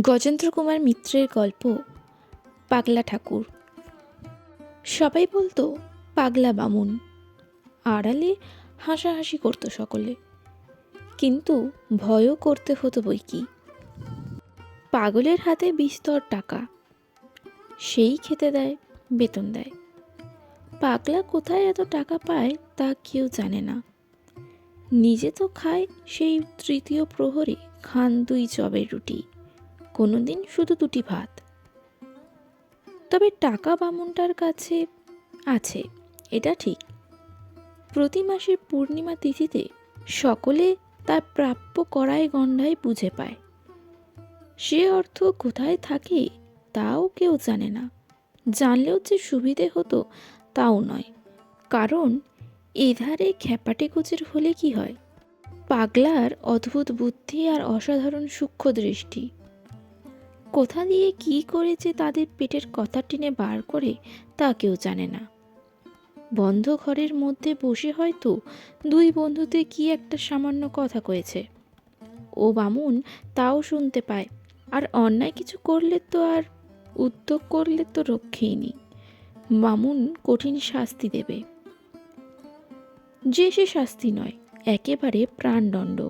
গজেন্দ্র কুমার মিত্রের গল্প, পাগলা ঠাকুর। সবাই বলতো, পাগলা বামুন। আড়ালে হাসাহাসি করতো সকলে। কিন্তু ভয়ও করতে হতো বই কি পাগলের হাতে বিস্তর টাকা। সেই খেতে দেয়, বেতন দেয়। পাগলা কোথায় এত টাকা পায় তা কেউ জানে না। নিজে তো খায় সেই তৃতীয় প্রহরে খান দুই চবের রুটি। কোনোদিন শুধু দুটি ভাত। তবে টাকা বামুনটার কাছে আছে, এটা ঠিক। প্রতি মাসের পূর্ণিমা তিথিতে সকলে তার প্রাপ্য করায় গণ্ডায় বুঝে পায়। সে অর্থ কোথায় থাকে তাও কেউ জানে না। জানলেও যে সুবিধে হতো তাও নয়। কারণ এধারে খ্যাপাটে কোচের হলে কি হয়? পাগলার অদ্ভুত বুদ্ধি আর অসাধারণ সূক্ষ্ম দৃষ্টি। কোথা দিয়ে কি করেছে তাদের পেটের কথা টেনে বার করে তা কেউ জানে না। বন্ধ ঘরের মধ্যে বসে হয়তো দুই বন্ধুতে কি একটা সামান্য কথা কয়েছে। ও বামুন তাও শুনতে পায়, আর অন্যায় কিছু করলে তো আর উদ্যোগ করলে তো রক্ষেই নেই। বামুন কঠিন শাস্তি দেবে। যে সে শাস্তি নয়, একেবারে প্রাণদণ্ড।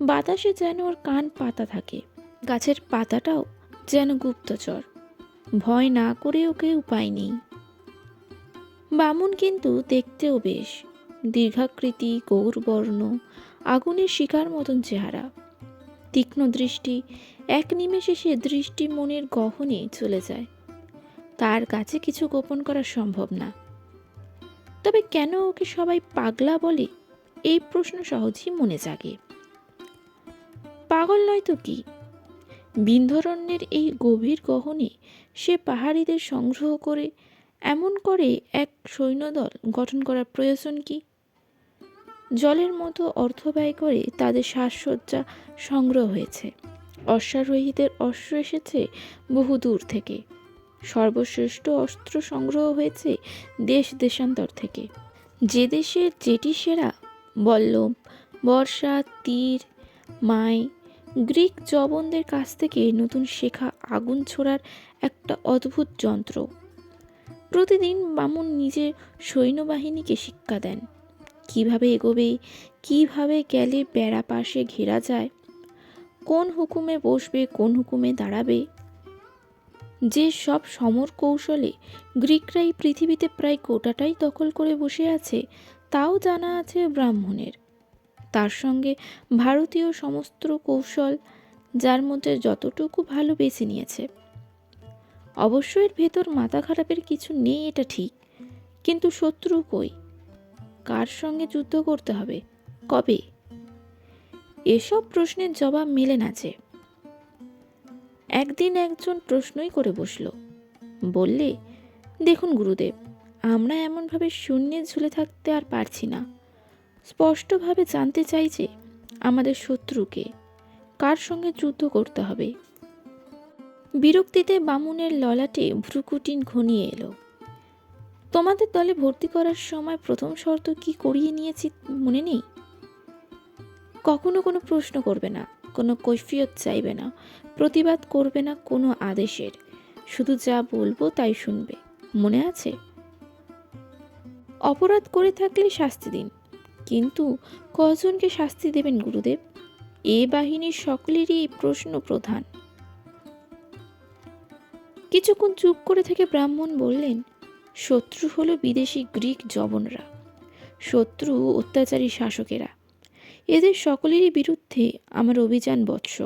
বাতাসে যেন ওর কান পাতা থাকে। গাছের পাতাটাও যেন গুপ্তচর। ভয় না করে ওকে উপায় নেই। বামুন কিন্তু দেখতেও বেশ। দীর্ঘাকৃতি গৌরবর্ণ আগুনের শিকার মতন চেহারা। তীক্ষ্ণ দৃষ্টি, এক নিমেষে সে দৃষ্টি মনের গহনে চলে যায়। তার কাছে কিছু গোপন করা সম্ভব না। তবে কেন ওকে সবাই পাগলা বলে? এই প্রশ্ন সহজেই মনে জাগে। পাগল নয় তো কি? বিন্ধরণ্যের এই গভীর গহনে সে পাহাড়িদের সংগ্রহ করে এমন করে এক সৈন্যদল গঠন করার প্রয়োজন কি? জলের মতো অর্থ ব্যয় করে তাদের সাজসজ্জা সংগ্রহ হয়েছে। অশ্বারোহীদের অস্ত্র এসেছে বহু দূর থেকে। সর্বশ্রেষ্ঠ অস্ত্র সংগ্রহ হয়েছে দেশ দেশান্তর থেকে। যে দেশের যেটি সেরা বল্লভ, বর্ষা, তীর, মাই গ্রিক জবনদের কাছ থেকে নতুন শেখা আগুন ছোড়ার একটা অদ্ভুত যন্ত্র। প্রতিদিন বামুন নিজের সৈন্যবাহিনীকে শিক্ষা দেন। কীভাবে এগোবে, কীভাবে গেলে বেড়া পাশে ঘেরা যায়, কোন হুকুমে বসবে, কোন হুকুমে দাঁড়াবে। যে সব সমর কৌশলে গ্রিকরাই পৃথিবীতে প্রায় গোটাটাই দখল করে বসে আছে, তাও জানা আছে ব্রাহ্মণের। তার সঙ্গে ভারতীয় সমস্ত কৌশল, যার মধ্যে যতটুকু ভালো বেছে নিয়েছে। অবশ্য এর ভেতর মাথা খারাপের কিছু নেই, এটা ঠিক। কিন্তু শত্রু কই? কার সঙ্গে যুদ্ধ করতে হবে? কবে? এসব প্রশ্নের জবাব মেলে না যে। একদিন একজন প্রশ্নই করে বসল। বললে, দেখুন গুরুদেব, আমরা এমনভাবে শূন্যে ঝুলে থাকতে আর পারছি না। স্পষ্টভাবে জানতে চাই যে আমাদের শত্রুকে কার সঙ্গে যুদ্ধ করতে হবে। বিরক্তিতে বামুনের ললাটে ভ্রুকুটিন ঘনিয়ে এলো। তোমাদের দলে ভর্তি করার সময় প্রথম শর্ত কি করিয়ে নিয়েছি মনে নেই? কখনো কোনো প্রশ্ন করবে না, কোনো কৈফিয়ত চাইবে না, প্রতিবাদ করবে না কোনো আদেশের। শুধু যা বলব তাই শুনবে। মনে আছে? অপরাধ করে থাকলে শাস্তি দিন। কিন্তু কজনকে শাস্তি দেবেন গুরুদেব? এ বাহিনীর সকলেরই প্রশ্ন প্রধান। কিছুক্ষণ চুপ করে থেকে ব্রাহ্মণ বললেন, শত্রু হলো বিদেশি গ্রিক জবনরা। শত্রু অত্যাচারী শাসকেরা। এদের সকলেরই বিরুদ্ধে আমার অভিযান বৎস।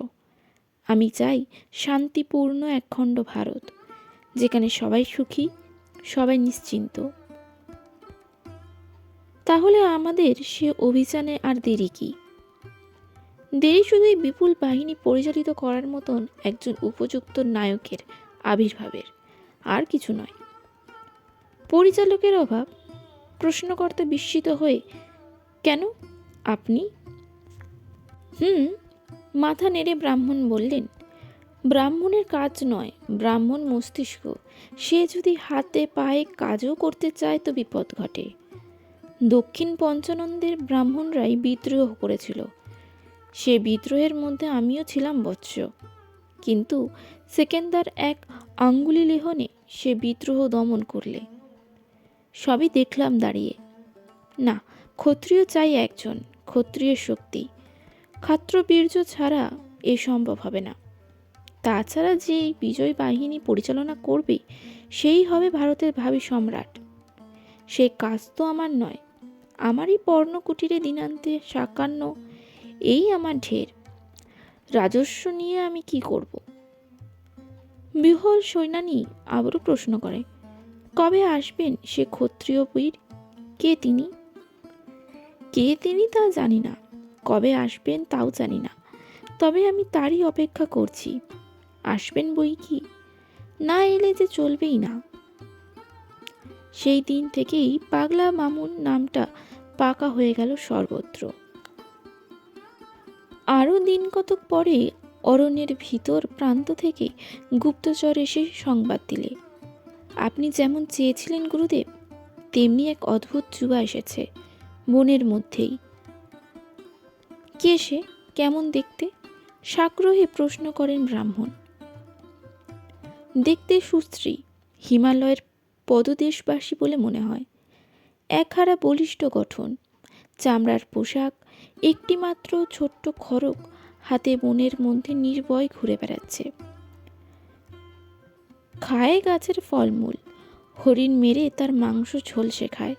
আমি চাই শান্তিপূর্ণ একখণ্ড ভারত, যেখানে সবাই সুখী, সবাই নিশ্চিন্ত। তাহলে আমাদের সে অভিযানে আর দেরি কি? দেরি শুধুই বিপুল বাহিনী পরিচালিত করার মতন একজন উপযুক্ত নায়কের আবির্ভাবের, আর কিছু নয়। পরিচালকের অভাব, প্রশ্নকর্তা বিস্মিত হয়ে, কেন? আপনি? হুম, মাথা নেড়ে ব্রাহ্মণ বললেন, ব্রাহ্মণের কাজ নয়, ব্রাহ্মণ মস্তিষ্ক। সে যদি হাতে পায়ে কাজও করতে চায় তো বিপদ ঘটে। দক্ষিণ পঞ্চানন্দের ব্রাহ্মণরাই বিদ্রোহ করেছিল। সে বিদ্রোহের মধ্যে আমিও ছিলাম বৎস। কিন্তু সেকেন্দার এক আঙ্গুলি লেহনে সে বিদ্রোহ দমন করলে। সবই দেখলাম দাঁড়িয়ে। না, ক্ষত্রিয় চাই একজন, ক্ষত্রিয় শক্তি। ক্ষাত্রবীর্য ছাড়া এ সম্ভব হবে না। তাছাড়া যে বিজয় বাহিনী পরিচালনা করবে, সেই হবে ভারতের ভাবি সম্রাট। সে কাজ তো আমার নয় আমারই পর্ণকুটিরে দিনান্তে সাকান্ন, এই আমার ঢের। রাজস্ব নিয়ে আমি কি করব? বিহল সৈনানী আবারও প্রশ্ন করে, কবে আসবেন সে ক্ষত্রিয় বীর? কে তিনি? কে তিনি তা জানি না, কবে আসবেন তাও জানি না, তবে আমি তারই অপেক্ষা করছি। আসবেন বই কি? না এলে যে চলবেই না। সেই দিন থেকেই পাগলা মামুন নামটা পাকা হয়ে গেল সর্বত্র। আরও দিন কতক পরে অরণ্যের ভিতর প্রান্ত থেকে গুপ্তচর এসে সংবাদ দিলে। আপনি যেমন চেয়েছিলেন গুরুদেব, তেমনি এক অদ্ভুত যুবা এসেছে বনের মধ্যেই। কে সে? কেমন দেখতে? সাগ্রহে প্রশ্ন করেন ব্রাহ্মণ। দেখতে সুশ্রী, হিমালয়ের পদদেশবাসী বলে মনে হয়। একহারা বলিষ্ঠ গঠন। চামড়ার পোশাক, একটিমাত্র ছোট্ট খড়ক হাতে বনের মধ্যে নির্ভয় ঘুরে বেড়াচ্ছে। খায় গাছের ফলমূল, হরিণ মেরে তার মাংস ঝলসে খায়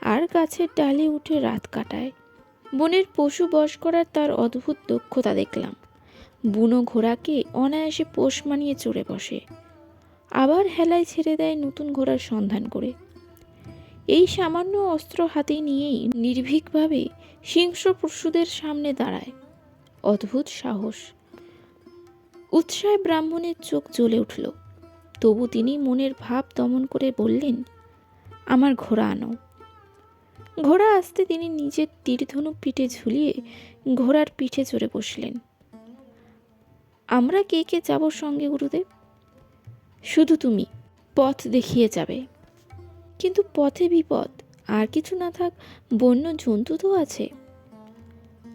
আর গাছের ডালে উঠে রাত কাটায়। বনের পশু বশ করার তার অদ্ভুত দক্ষতা দেখলাম। বুনো ঘোড়াকে অনায়াসে পোষ মানিয়ে চড়ে বসে। আবার হেলায় ছেড়ে দেয় নতুন ঘোড়ার সন্ধান করে। এই সামান্য অস্ত্র হাতে নিয়েই নির্ভীকভাবে হিংস্র পশুদের সামনে দাঁড়ায়। অদ্ভুত সাহস। উৎসাহে ব্রাহ্মণের চোখ জ্বলে উঠল। তবু তিনি মনের ভাব দমন করে বললেন, আমার ঘোড়া আনো। ঘোড়া আসতে তিনি নিজের তীরধনুক পিঠে ঝুলিয়ে ঘোড়ার পিঠে চড়ে বসলেন। আমরা কে কে যাব সঙ্গে, গুরুদেব? শুধু তুমি। পথ দেখিয়ে যাবে। কিন্তু পথে বিপদ। আর কিছু না থাক, বন্য জন্তু তো আছে।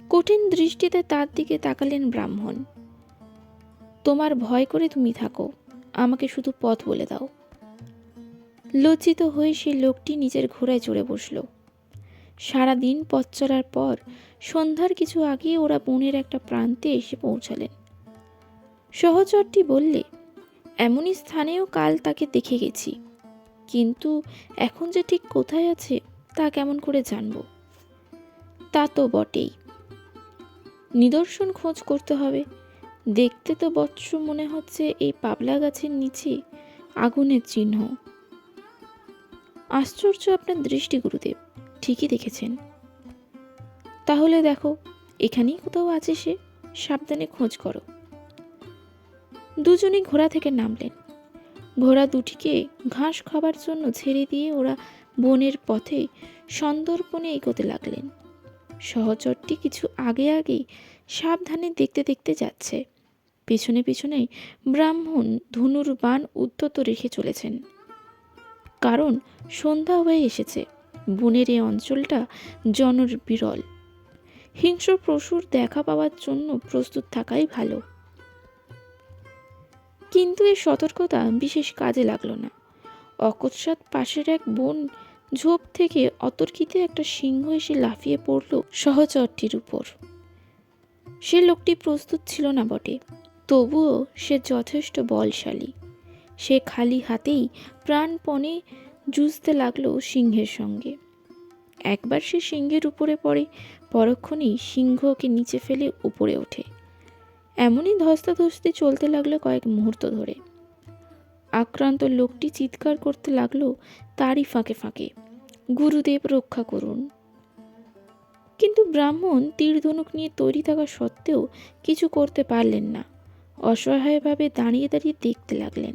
কঠিন দৃষ্টিতে তার দিকে তাকালেন ব্রাহ্মণ। তোমার ভয় করে তুমি থাকো, আমাকে শুধু পথ বলে দাও। লজ্জিত হয়ে সে লোকটি নিজের ঘোড়ায় চড়ে বসল। সারা দিন পথ চলার পর, সন্ধ্যার কিছু আগে ওরা বনের একটা প্রান্তে এসে পৌঁছালেন। সহচরটি বললে, এমনই স্থানেও কাল তাকে দেখে গেছি। কিন্তু এখন যে ঠিক কোথায় আছে, তা কেমন করে জানব? তা তো বটেই। নিদর্শন খোঁজ করতে হবে। দেখতে তো বৎস মনে হচ্ছে এই পাবলা গাছের নিচে আগুনের চিহ্ন। আশ্চর্য আপনার দৃষ্টি, গুরুদেব। ঠিকই দেখেছেন। তাহলে দেখো, এখানেই কোথাও আছে সে? সাবধানে খোঁজ করো। দুজনেই ঘোড়া থেকে নামলেন। ঘোড়া দুটিকে ঘাস খাবার জন্য ছেড়ে দিয়ে ওরা বনের পথে সন্দর্পণে এগোতে লাগলেন। সহচরটি কিছু আগে আগেই সাবধানে দেখতে দেখতে যাচ্ছে। পেছনে পেছনে ব্রাহ্মণ ধনুর বান উদ্যত রেখে চলেছেন। কারণ সন্ধ্যা হয়ে এসেছে। বনের এই অঞ্চলটা জনর বিরল হিংস্র পশুর দেখা পাওয়ার জন্য প্রস্তুত থাকাই ভালো। কিন্তু এই সতর্কতা বিশেষ কাজে লাগল না। অকস্মাৎ পাশের এক বন ঝোপ থেকে অতর্কিতে একটা সিংহ এসে লাফিয়ে পড়ল সহচরটির উপর। সে লোকটি প্রস্তুত ছিল না বটে, তবুও সে যথেষ্ট বলশালী। সে খালি হাতেই প্রাণপণে জুঝতে লাগল সিংহের সঙ্গে। একবার সে সিংহের উপরে পড়ে, পরক্ষণেই সিংহকে নিচে ফেলে উপরে ওঠে। এমনই ধস্তাধস্তি চলতে লাগল কয়েক মুহূর্ত ধরে। আক্রান্ত লোকটি চিৎকার করতে লাগল তারই ফাঁকে ফাঁকে। গুরুদেব রক্ষা করুন। কিন্তু ব্রাহ্মণ তীর ধনুক নিয়ে তৈরি থাকা সত্ত্বেও কিছু করতে পারলেন না। অসহায়ভাবে দাঁড়িয়ে দাঁড়িয়ে দেখতে লাগলেন।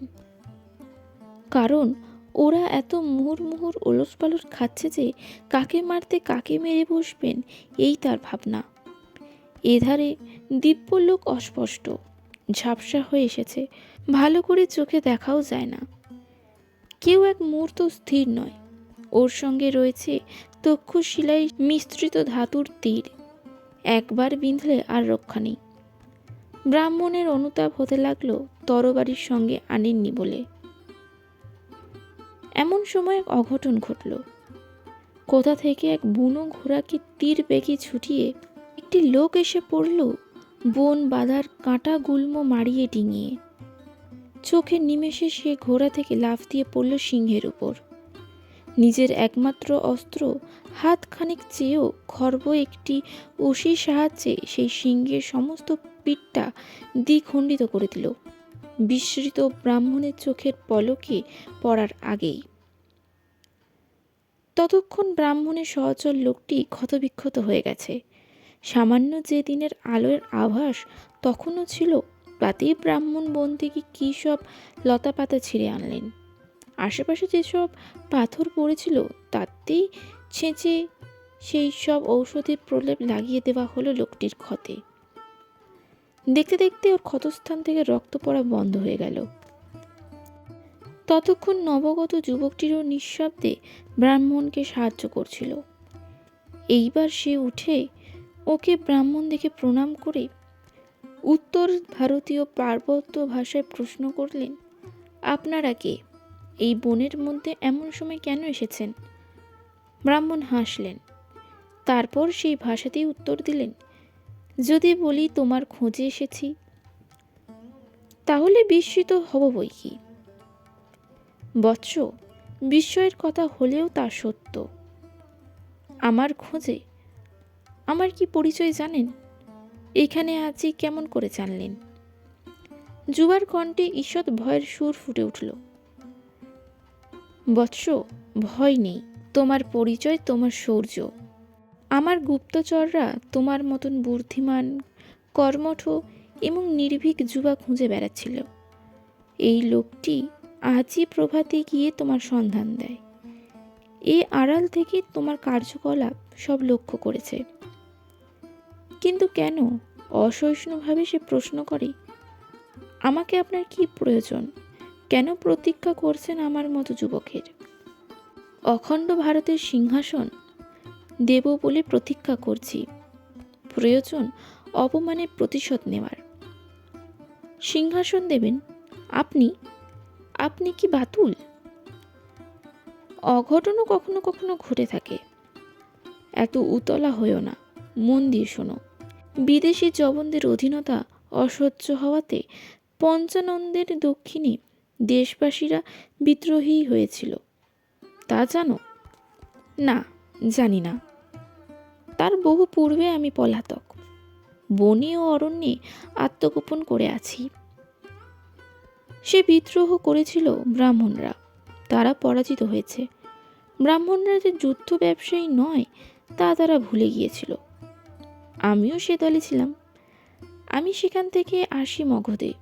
কারণ ওরা এত মুহুর মুহুর ওলস পালস খাচ্ছে যে কাকে মারতে কাকে মেরে বসবেন, এই তার ভাবনা। এধারে দিব্যলোক অস্পষ্ট। ঝাপসা হয়ে এসেছে। ভালো করে চোখে দেখাও যায় না। কেউ এক মুহূর্ত স্থির নয়। ওর সঙ্গে রয়েছে তক্ষশিলায় মিশ্রিত ধাতুর তীর। একবার বিঁধলে আর রক্ষা নেই। ব্রাহ্মণের অনুতাপ হতে লাগল তরবারির সঙ্গে আনেননি বলে। এমন সময় এক অঘটন ঘটল। কোথা থেকে এক বুনো ঘোড়াকে তীর বেগে ছুটিয়ে একটি লোক এসে পড়ল। বন বাঁধার কাঁটা গুল্ম মারিয়ে ডিঙিয়ে। চোখের নিমেষে সে ঘোড়া থেকে লাফ দিয়ে পড়ল সিংহের উপর। নিজের একমাত্র অস্ত্র হাত খানিক চেয়েও খর্ব একটি উশির সাহায্যে সেই সিংহের সমস্ত পিঠটা দ্বিখণ্ডিত করে দিল। বিস্মৃত ব্রাহ্মণের চোখের পলকে পড়ার আগেই। ততক্ষণ ব্রাহ্মণের সহচর লোকটি ক্ষতবিক্ষত হয়ে গেছে। সামান্য যে দিনের আলোর আভাস তখনও ছিল, তাতেই ব্রাহ্মণ বন থেকে কী সব লতাপাতা ছিঁড়ে আনলেন। আশেপাশে যেসব পাথর পড়েছিল, তাতেই ছেঁচে সেই সব ঔষধের প্রলেপ লাগিয়ে দেওয়া হলো লোকটির ক্ষতে। দেখতে দেখতে ওর ক্ষতস্থান থেকে রক্ত পড়া বন্ধ হয়ে গেল। ততক্ষণ নবগত যুবকটিরও নিঃশব্দে ব্রাহ্মণকে সাহায্য করছিল। এইবার সে উঠে ওকে ব্রাহ্মণ দেখে প্রণাম করে উত্তর ভারতীয় পার্বত্য ভাষায় প্রশ্ন করলেন, আপনারা কে? এই বনের মধ্যে এমন সময় কেন এসেছেন? ব্রাহ্মণ হাসলেন। তারপর সেই ভাষাতেই উত্তর দিলেন, যদি বলি তোমার খোঁজে এসেছি, তাহলে বিস্মিত হব বই কি? বৎস, বিস্ময়ের কথা হলেও তা সত্য। আমার খোঁজে আমার কি পরিচয় জানেন? এখানে আছি কেমন করে জানলেন? যুবার কণ্ঠে ঈষৎ ভয়ের সুর ফুটে উঠল। বৎস, ভয় নেই, তোমার পরিচয় তোমার শৌর্য। আমার গুপ্তচররা তোমার মতন বুদ্ধিমান, কর্মঠ এবং নির্ভীক যুবা খুঁজে বেড়াচ্ছিল। এই লোকটি আজই প্রভাতে গিয়ে তোমার সন্ধান দেয়। এ আড়াল থেকে তোমার কার্যকলাপ সব লক্ষ্য করেছে। কিন্তু কেন অসহিষ্ণুভাবে সে প্রশ্ন করে? আমাকে আপনার কি প্রয়োজন? কেন প্রতীক্ষা করছেন আমার মতো যুবকের? অখণ্ড ভারতের সিংহাসন দেব বলে প্রতীক্ষা করছি। প্রয়োজন অপমানের প্রতিশোধ নেওয়ার। সিংহাসন দেবেন। আপনি? আপনি কি বাতুল? অঘটনও কখনো কখনো ঘটে থাকে। এত উতলা হয়েও না। মন দিয়ে শোনো। বিদেশি জবনদের অধীনতা অসহ্য হওয়াতে পঞ্চানন্দের দক্ষিণে দেশবাসীরা বিদ্রোহী হয়েছিল। তা জানো? না, জানি না। তার বহু পূর্বে আমি পলাতক। বনে ও অরণ্যে আত্মগোপন করে আছি। সে বিদ্রোহ করেছিল ব্রাহ্মণরা। তারা পরাজিত হয়েছে। ব্রাহ্মণরা যে যুদ্ধ ব্যবসায়ী নয়, তা তারা ভুলে গিয়েছিল। আমিও সে দলে ছিলাম। আমি সেখান থেকে আসি মগধে।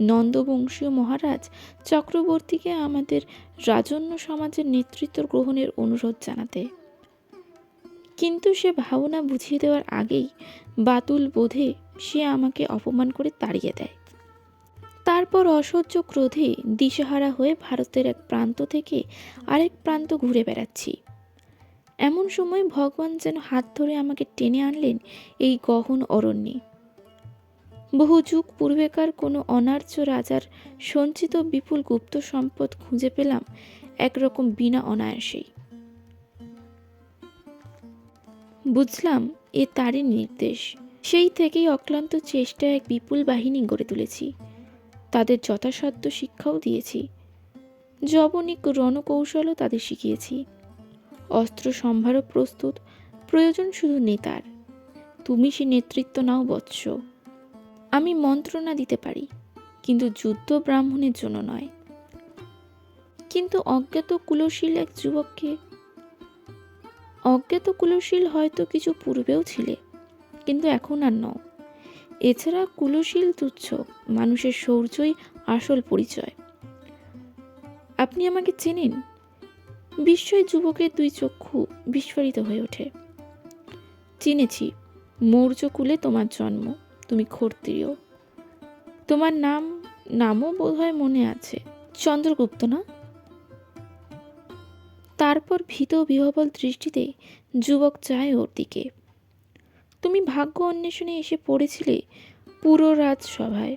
নন্দবংশীয় মহারাজ চক্রবর্তীকে আমাদের রাজন্য সমাজের নেতৃত্ব গ্রহণের অনুরোধ জানাতে। কিন্তু সে ভাবনা বুঝিয়ে দেওয়ার আগেই বাতুল বোধে সে আমাকে অপমান করে তাড়িয়ে দেয়। তারপর অসহ্য ক্রোধে দিশেহারা হয়ে ভারতের এক প্রান্ত থেকে আরেক প্রান্ত ঘুরে বেড়াচ্ছি। এমন সময় ভগবান যেন হাত ধরে আমাকে টেনে আনলেন এই গহন অরণ্যে। বহু যুগ পূর্বেকার কোনো অনার্য রাজার সঞ্চিত বিপুল গুপ্ত সম্পদ খুঁজে পেলাম একরকম বিনা অনায়াসেই। বুঝলাম এ তারই নির্দেশ। সেই থেকেই অক্লান্ত চেষ্টায় এক বিপুল বাহিনী গড়ে তুলেছি। তাদের যথাসাধ্য শিক্ষাও দিয়েছি। জবনিক রণকৌশলও তাদের শিখিয়েছি। অস্ত্র সম্ভারও প্রস্তুত, প্রয়োজন শুধু নেতার। তুমি সে নেতৃত্ব নাও বৎস। আমি মন্ত্রণা দিতে পারি, কিন্তু যুদ্ধ ব্রাহ্মণের জন্য নয়। কিন্তু অজ্ঞাত কুলশীল এক যুবককে, অজ্ঞাত কুলশীল হয়তো কিছু পূর্বেও ছিলে, কিন্তু এখন আর নও। এছাড়া কুলশীল তুচ্ছ, মানুষের শৌর্যই আসল পরিচয়। আপনি আমাকে চেনেন? বিস্ময় যুবকের দুই চক্ষু বিস্ফোরিত হয়ে ওঠে। চিনেছি মৌর্যকুলে তোমার জন্ম, তুমি ক্ষত্রিয়। তোমার নাম, নামও বোধহয় মনে আছে। চন্দ্রগুপ্ত না? তারপর ভীত বিহবল দৃষ্টিতে যুবক চায় ওর দিকে। তুমি ভাগ্য অন্বেষণে এসে পড়েছিলে পুরো রাজসভায়।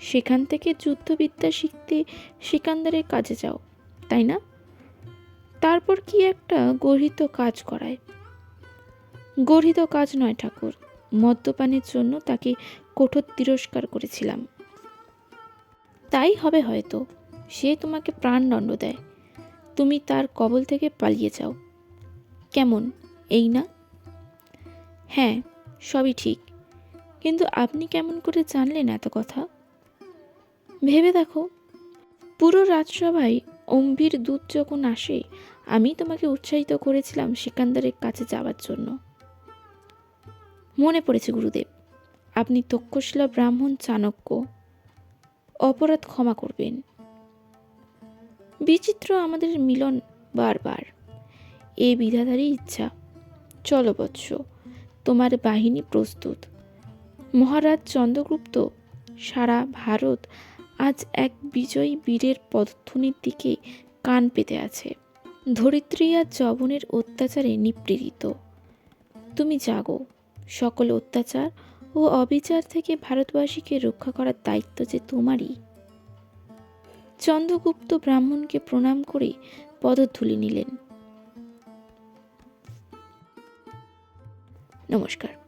সেখান থেকে যুদ্ধবিদ্যা শিখতে সিকান্দারের কাজে যাও, তাই না? তারপর কি একটা গর্হিত কাজ করায়। গর্হিত কাজ নয় ঠাকুর, মদ্যপানের জন্য তাকে কঠোর তিরস্কার করেছিলাম। তাই হবে হয়তো, সে তোমাকে প্রাণদণ্ড দেয়। তুমি তার কবল থেকে পালিয়ে যাও। কেমন, এই না? হ্যাঁ সবই ঠিক। কিন্তু আপনি কেমন করে জানলেন এত কথা? ভেবে দেখো, পুরো রাজসভায় অম্ভীর দূত যখন আসে, আমি তোমাকে উৎসাহিত করেছিলাম সিকান্দারের কাছে যাওয়ার জন্য। মনে পড়েছে গুরুদেব, আপনি তক্ষশিলা ব্রাহ্মণ চাণক্য, অপরাধ ক্ষমা করবেন। বিচিত্র আমাদের মিলন বারবার, এ বিধাতারই ইচ্ছা। চলো বৎস তোমার বাহিনী প্রস্তুত। মহারাজ চন্দ্রগুপ্ত, সারা ভারত আজ এক বিজয়ী বীরের পদধ্বনির দিকে কান পেতে আছে। ধরিত্রী আর যবনের অত্যাচারে নিপীড়িত। তুমি জাগো, সকল অত্যাচার ও অবিচার থেকে ভারতবাসীকে রক্ষা করার দায়িত্ব যে তোমারই। চন্দ্রগুপ্ত ব্রাহ্মণকে প্রণাম করে পদধূলি নিলেন। নমস্কার।